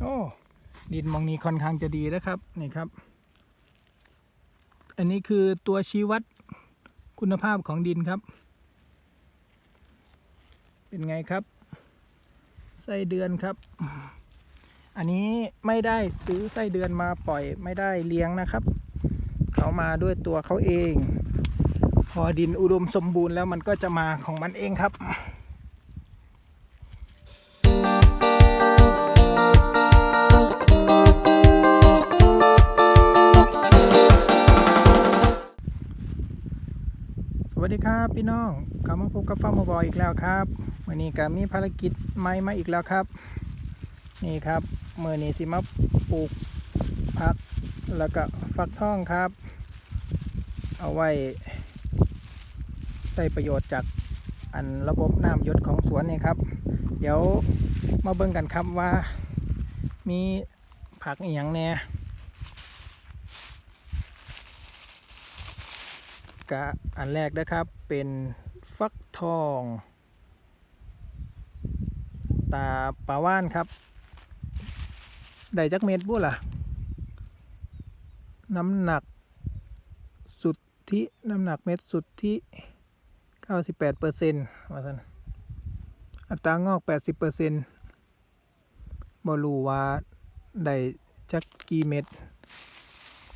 โอ้ดินมองนี้ค่อนข้างจะดีนะครับนี่ครับ อันนี้คือตัวชี้วัดคุณภาพของดินครับ เป็นไงครับไส้เดือนครับ อันนี้ไม่ได้ซื้อไส้เดือนมาปล่อยไม่ได้เลี้ยงนะครับ เขามาด้วยตัวเขาเอง พอดินอุดมสมบูรณ์แล้วมันก็จะมาของมันเองครับ ดีครับพี่น้องกลับมาพบกับฟ้าร์มบอยอีกแล้วครับวันนี้ก็มีภารกิจใหม่มาอีกแล้วครับ นี่ครับเมื่อนี้สิมาปลูกผักแล้วก็ฟักทองครับ เอาไว้ใช้ประโยชน์จากอันระบบน้ำยศของสวนนี่ครับ เดี๋ยวมาเบิ่งกันครับว่ามีผักอหย่างแน่ กะอันแรกนะครับเป็นฟักทอง ตาปลาว่านครับ ได้จักเม็ดบุล่ะ น้ำหนักสุดที่น้ำหนักเม็ดสุดที่ 98เปอร์เซ็นต์ว่าสันอัตรางอก 80เปอร์เซ็นต์บรูว่าได้จักกี่เม็ด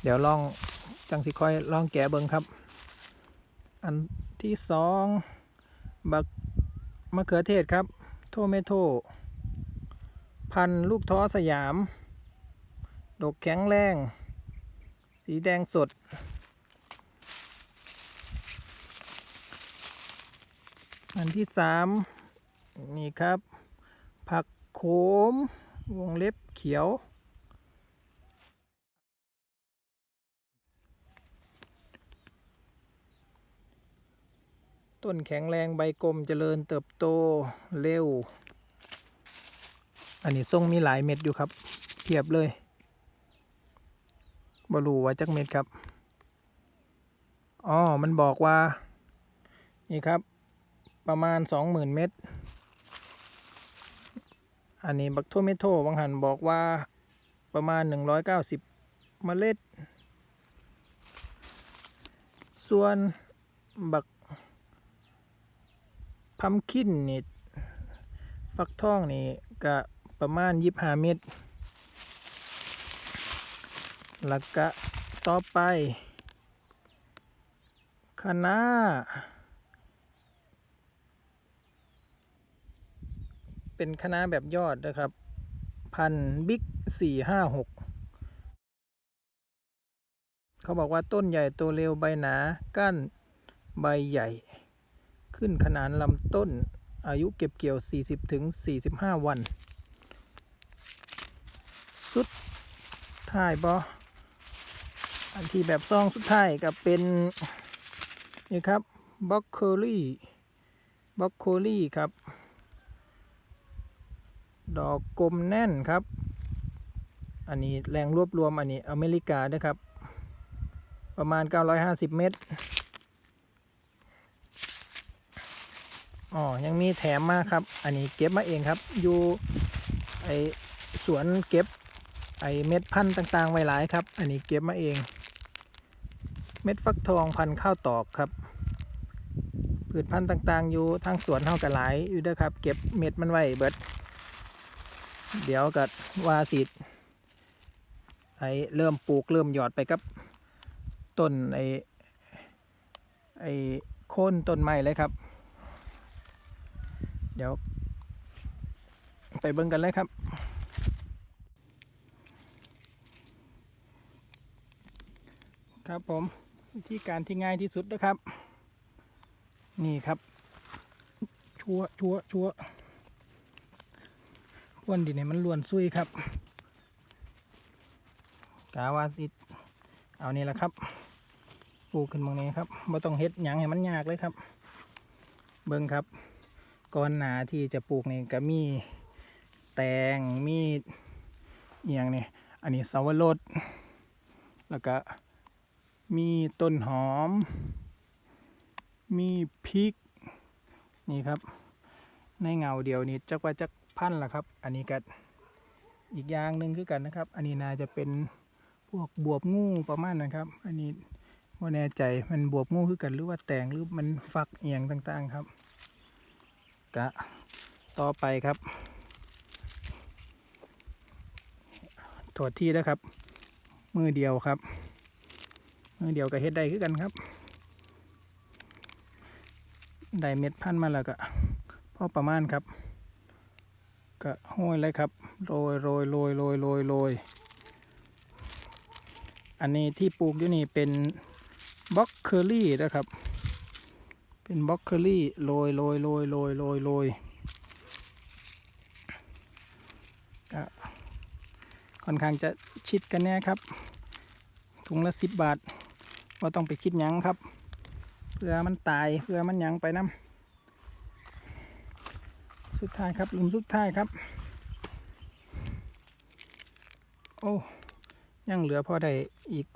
เดี๋ยวลองจังสิค่อยลองแกะเบิงครับ อันที่สองบักมะเขือเทศครับ โทเมโตพันลูกท้อสยาม ดกแข็งแรง สีแดงสด อันที่สามนี่ครับ ผักโขม วงเล็บเขียว ต้นแข็งแรงใบกลมเจริญเติบโตเร็ว อันนี้ทรงมีหลายเม็ดอยู่ครับเทียบเลยบรูว่าจักเม็ดครับอ๋อมันบอกว่า นี่ครับ ประมาณสองหมื่นเม็ดอันนี้บักโทเมโตบางหันบอกว่าประมาณหนึ่งร้อยเก้าสิบเมล็ด ส่วนบัก พัมคินนี่ ฟักทองนี่ก็ประมาณยี่ห้าเม็ดแล้วก็ต่อไปคะน้าเป็นคะน้าแบบยอดนะครับ พันบิ๊กสี่ห้าหกเขาบอกว่าต้นใหญ่โตเร็วใบหนา ก้านใบใหญ่ ขึ้นขนานลำต้น อายุเก็บเกี่ยว 40ถึง45 วันสุดท้ายบออันที่แบบซองสุดท้ายก็เป็น นี่ครับบล็อกโคลี่บล็อกโคลี่ครับ ดอกกลมแน่นครับ อันนี้แรงรวบรวมอันนี้อเมริกานะครับ ประมาณ 950 เมตร อ๋อ ยังมีแถมมาครับ อันนี้เก็บมาเองครับ อยู่ไอสวนเก็บ ไอเม็ดพันธุ์ต่างๆ ไว้หลายครับ อันนี้เก็บมาเอง เม็ดฟักทองพันธุ์ข้าวตอกครับ พืชพันธุ์ต่างๆ อยู่ทางสวนเท่ากับหลายอยู่ด้วยครับ เก็บเม็ดมันไว้เบิด เดี๋ยวกัดวาสิไอเริ่มปลูกเริ่มหยอดไปกับต้นไอไอโค่นต้นไม้เลยครับ เดี๋ยว ไปเบิ่งกันเลยครับครับผมวิธีการที่ง่ายที่สุดนะครับ นี่ครับ ชัวชัวชัวควนดินเนี่ยมันล้วนซุยครับกาวาสิเอานี่แหละครับปลูกขึ้นบางนี้ครับไม่ต้องเฮ็ดหยังให้มันยากเลยครับ เบิ่งครับ ก่อนหนาที่จะปลูกนี่ก็มีแตงมีอหย่างนี่อันนี้สาวรสแล้วก็มีต้นหอม มีพริก นี่ครับ ในเงาเดียวนี้จักว่าจักพันละครับ อันนี้ก็อีกอย่างหนึ่งคือกันนะครับ อันนี้น่าจะเป็นพวกบวบงูประมาณนะครับ อันนี้ไม่แน่ใจมันบวบงูคือกันหรือว่าแตงหรือมันฟักเอียงต่างๆ ครับ กะต่อไปครับถอดที่แล้วครับ มือเดียวครับ มือเดียวกับเฮ็ดได้คือกันครับ ได้เม็ดพันธุ์มาแล้วก็พอประมาณครับ ก็ห้อยเลยครับโรยโรยโรยโรยโรยโรยอันนี้ที่ปลูกอยู่นี่เป็นบล็อกเคอรี่นะครับ เป็นบล็อกเคอรี่โรยโรยโรยโรยโรยโรยค่อนข้างจะชิดกันแน่ครับ ถุงละสิบบาทว่าต้องไปคิดยังครับ เพื่อมันตายเพื่อมันยังไปน้ำสุดท้ายครับลุมสุดท้ายครับ โอ้ยังเหลือพอได้อีก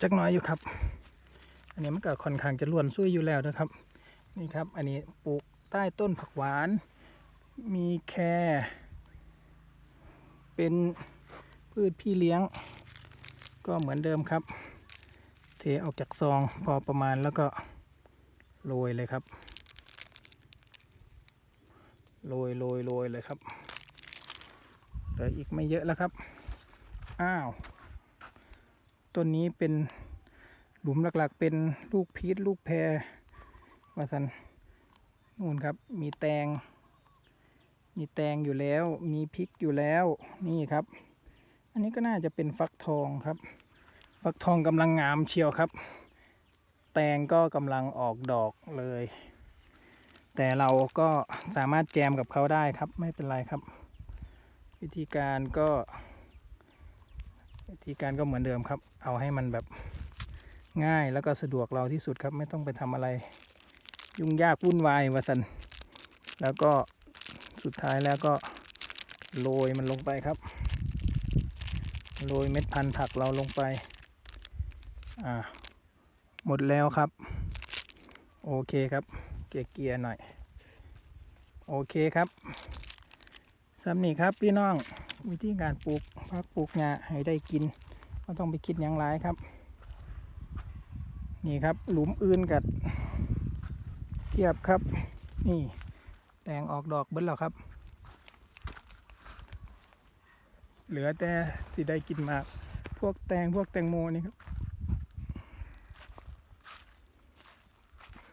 จักหน้อยอยู่ครับ อันนี้มันก็ค่อนข้างจะล้วนซุยอยู่แล้วนะครับ นี่ครับ อันนี้ปลูกใต้ต้นผักหวาน มีแครเป็นพืชพี่เลี้ยง ก็เหมือนเดิมครับ เทออกจากซองพอประมาณแล้วก็โรยเลยครับ โรยโรยโรยเลยครับเหลืออีกไม่เยอะแล้วครับ อ้าว ต้นนี้เป็น หลุมหลักๆ เป็นลูกพีชลูกแพรวาสันนู่นครับ มีแตง มีแตงอยู่แล้ว มีพริกอยู่แล้ว นี่ครับ อันนี้ก็น่าจะเป็นฟักทองครับ ฟักทองกำลังงามเชียวครับ แตงก็กำลังออกดอกเลย แต่เราก็สามารถแจมกับเขาได้ครับ ไม่เป็นไรครับ วิธีการก็ วิธีการก็เหมือนเดิมครับ เอาให้มันแบบ ง่ายแล้วก็สะดวกเราที่สุดครับ ไม่ต้องไปทำอะไร ยุ่งยากวุ่นวายวะสัน แล้วก็สุดท้ายแล้วก็โรยมันลงไปครับโรยเม็ดพันธุ์ผักเราลงไป อ่า หมดแล้วครับ โอเคครับ เกียร์เกียร์หน่อย โอเคครับสำนีครับพี่น้อง วิธีการปลูกพักปลูกหญ้าให้ได้กินก็ต้องไปคิดอย่างไรครับ นี่ครับหลุมอื่นกับเทียบครับ นี่แตงออกดอกเบิ้ลแล้วครับ เหลือแต่ที่ได้กินมาก พวกแตงพวกแตงโมนี่ครับ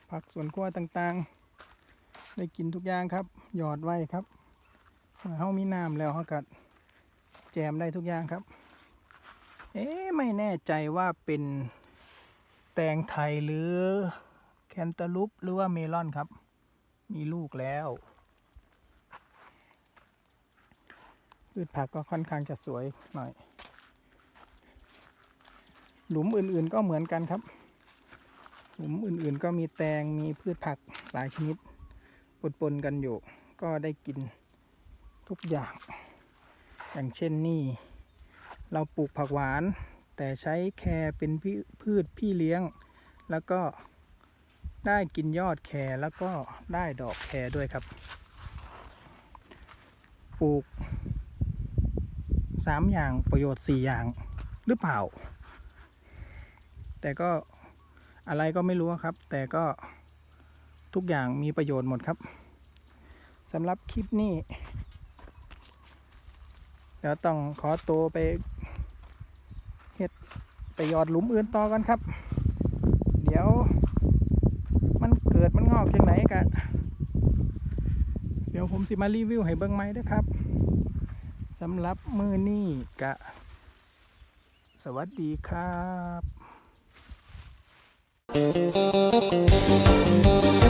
ผักสวนครัวต่างๆ ได้กินทุกอย่างครับ หยอดไว้ครับเมื่อเขามีน้ำแล้วเขากัดแจมได้ทุกอย่างครับ เอ๊ไม่แน่ใจว่าเป็น แตงไทยหรือแคนตาลูปหรือว่าเมลอนครับ มีลูกแล้วพืชผักก็ค่อนข้างจะสวยหน่อย หลุมอื่นๆก็เหมือนกันครับ หลุมอื่นๆก็มีแตงมีพืชผักหลายชนิดปนๆกันอยู่ ก็ได้กินทุกอย่าง อย่างเช่นนี่ เราปลูกผักหวาน แต่ใช้แครเป็นพืชพี่เลี้ยง แล้วก็ได้กินยอดแครแล้วก็ได้ดอกแครด้วยครับ ปลูกสามอย่างประโยชน์สี่อย่างหรือเปล่า แต่ก็อะไรก็ไม่รู้ครับ แต่ก็ทุกอย่างมีประโยชน์หมดครับสำหรับคลิปนี้เดี๋ยวต้องขอตัวไป ไปหยอดหลุมอื่นต่อกันครับ เดี๋ยว มันเกิดมันงอกยังไหนกะเดี๋ยวผมสิมารีวิวให้เบิ้งไหมด้วยครับสำหรับมือนี่กะ สวัสดีครับ